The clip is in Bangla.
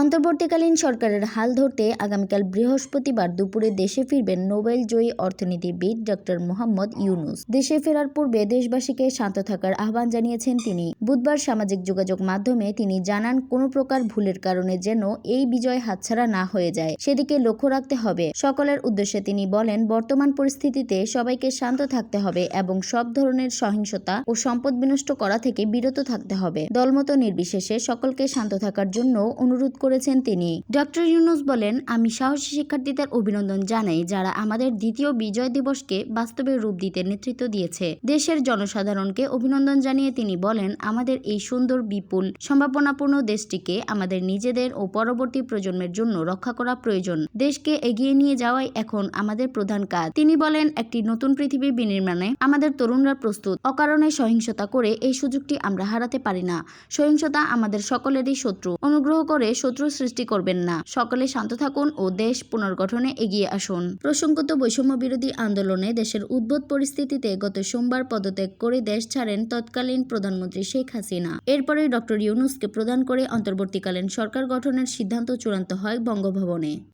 অন্তর্বর্তীকালীন সরকারের হাল ধরতে আগামীকাল বৃহস্পতিবার দুপুরে দেশে ফিরবেন নোবেল জয়ী অর্থনীতিবিদ ডক্টর মোহাম্মদ ইউনুস। দেশে ফেরার পূর্বে দেশবাসীকে শান্ত থাকার আহ্বান জানিয়েছেন তিনি। বুধবার সামাজিক যোগাযোগ মাধ্যমে তিনি জানান, কোনো প্রকার ভুলের কারণে যেন এই বিজয় হাতছাড়া না হয়ে যায়। সেদিকে লক্ষ্য রাখতে হবে। সকলের উদ্দেশ্যে তিনি বলেন, বর্তমান পরিস্থিতিতে সবাইকে শান্ত থাকতে হবে এবং সব ধরনের সহিংসতা ও সম্পদ বিনষ্ট করা থেকে বিরত থাকতে হবে। দলমত নির্বিশেষে সকলকে শান্ত থাকার জন্য অনুরোধ করেছেন তিনি। ডক্টর ইউনুস বলেন, আমি সাহসী শিক্ষার্থীদের অভিনন্দন জানাই যারা আমাদের দ্বিতীয় বিজয় দিবসকে বাস্তবে রূপ দিতে নেতৃত্ব দিয়েছে। দেশের জনসাধারণকে অভিনন্দন জানিয়ে তিনি বলেন, আমাদের এই সুন্দর, বিপুল, সম্ভাবনাপূর্ণ দেশটিকে আমাদের নিজেদের ও পরবর্তী প্রজন্মের জন্য রক্ষা করা প্রয়োজন। দেশকে এগিয়ে নিয়ে যাওয়াই এখন আমাদের প্রধান কাজ। তিনি বলেন, একটি নতুন পৃথিবী বিনির্মাণে আমাদের তরুণরা প্রস্তুত। অকারণে সহিংসতা করে এই সুযোগটি আমরা হারাতে পারি না। সহিংসতা আমাদের সকলেরই শত্রু। অনুগ্রহ করে শত্রু সৃষ্টি করবেন না। সকলে শান্ত থাকুন ও দেশ পুনর্গঠনে এগিয়ে আসুন। প্রসঙ্গত, বৈষম্য বিরোধী আন্দোলনে দেশের উদ্ভূত পরিস্থিতিতে গত সোমবার পদত্যাগ করে দেশ ছাড়েন তৎকালীন প্রধানমন্ত্রী শেখ হাসিনা। এরপরে ডক্টর ইউনুসকে প্রদান করে অন্তর্বর্তীকালীন সরকার গঠনের সিদ্ধান্ত চূড়ান্ত হয় বঙ্গভবনে।